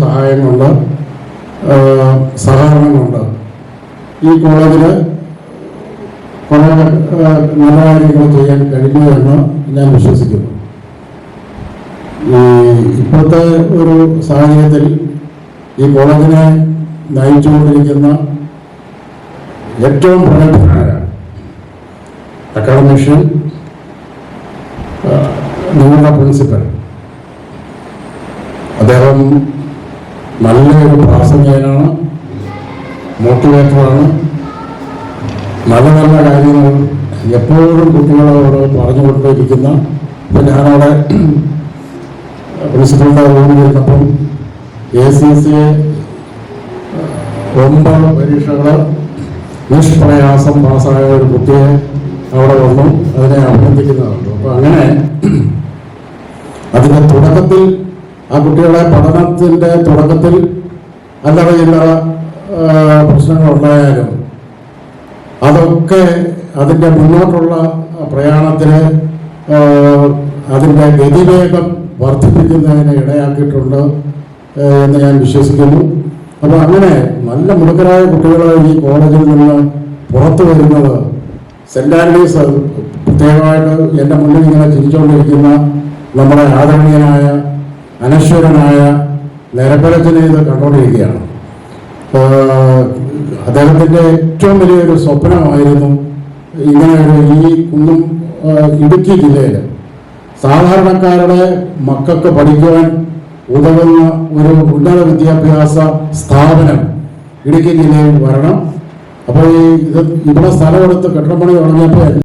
സഹായം സഹായമുണ്ട് സഹകരണങ്ങളുണ്ട്. ഈ കോളേജിൽ കുറെ നല്ല കാര്യങ്ങൾ ചെയ്യാൻ കഴിഞ്ഞു എന്ന് ഞാൻ വിശ്വസിക്കുന്നു. ഇപ്പോഴത്തെ ഒരു സാഹചര്യത്തിൽ ഈ കോളേജിനെ നയിച്ചുകൊണ്ടിരിക്കുന്ന ഏറ്റവും പ്രഗത്ഭനായ അക്കാഡമിഷ്യൻ നിങ്ങളുടെ പ്രിൻസിപ്പൽ. അദ്ദേഹം നല്ലൊരു പ്രാസംഗികനാണ് മോട്ടിവേറ്ററാണ് നല്ല നല്ല കാര്യങ്ങൾ എപ്പോഴും കുട്ടികളോട് പറഞ്ഞു കൊണ്ടിരിക്കുന്ന ഇപ്പം ഞാനവിടെ പ്രിൻസിപ്പലിന്റെ റൂമിൽ ഇരുന്നപ്പം എ സി സി ഒമ്പത് പരീക്ഷകൾ നിഷ്പ്രയാസം പാസ്സായ ഒരു കുട്ടിയെ അവിടെ വന്നു. അതിനെ അഭിനന്ദിക്കുന്നതാണ്. അപ്പോൾ അങ്ങനെ അതിന്റെ തുടക്കത്തിൽ ആ കുട്ടികളെ പഠനത്തിന്റെ തുടക്കത്തിൽ അല്ലറ ചില്ലറ പ്രശ്നങ്ങളുണ്ടായാലും അതൊക്കെ അതിന്റെ മുന്നോട്ടുള്ള പ്രയാണത്തിന് അതിന്റെ ഗതിവേഗം വർദ്ധിപ്പിക്കുന്നതിന് ഇടയാക്കിയിട്ടുണ്ട് എന്ന് ഞാൻ വിശ്വസിക്കുന്നു. അപ്പോൾ അങ്ങനെ നല്ല മിടുക്കരായ കുട്ടികൾ ഈ കോളേജിൽ നിന്ന് പുറത്തു വരുന്നത് സെന്റ് ആൻഡ്രീസ് പ്രത്യേകമായിട്ട് എന്റെ മുന്നിൽ ഇങ്ങനെ ചിരിച്ചുകൊണ്ടിരിക്കുന്ന നമ്മുടെ ആദരണീയനായ അനശ്വരനായ നിരപരത്തിനെ ഇത് കണ്ടുകൊണ്ടിരിക്കുകയാണ്. അദ്ദേഹത്തിന്റെ ഏറ്റവും വലിയൊരു സ്വപ്നമായിരുന്നു ഇങ്ങനെയൊരു ഈ കുന്നും ഇടുക്കി ജില്ലയിൽ സാധാരണക്കാരുടെ മക്കൾക്ക് പഠിക്കുവാൻ ഉതകുന്ന ഒരു ഉന്നത വിദ്യാഭ്യാസ സ്ഥാപനം ഇടുക്കി ജില്ലയിൽ വരണം. അപ്പോൾ ഈ ഇത് ഇവിടെ സ്ഥലമെടുത്ത് കെട്ടിടപ്പണി തുടങ്ങിയപ്പോൾ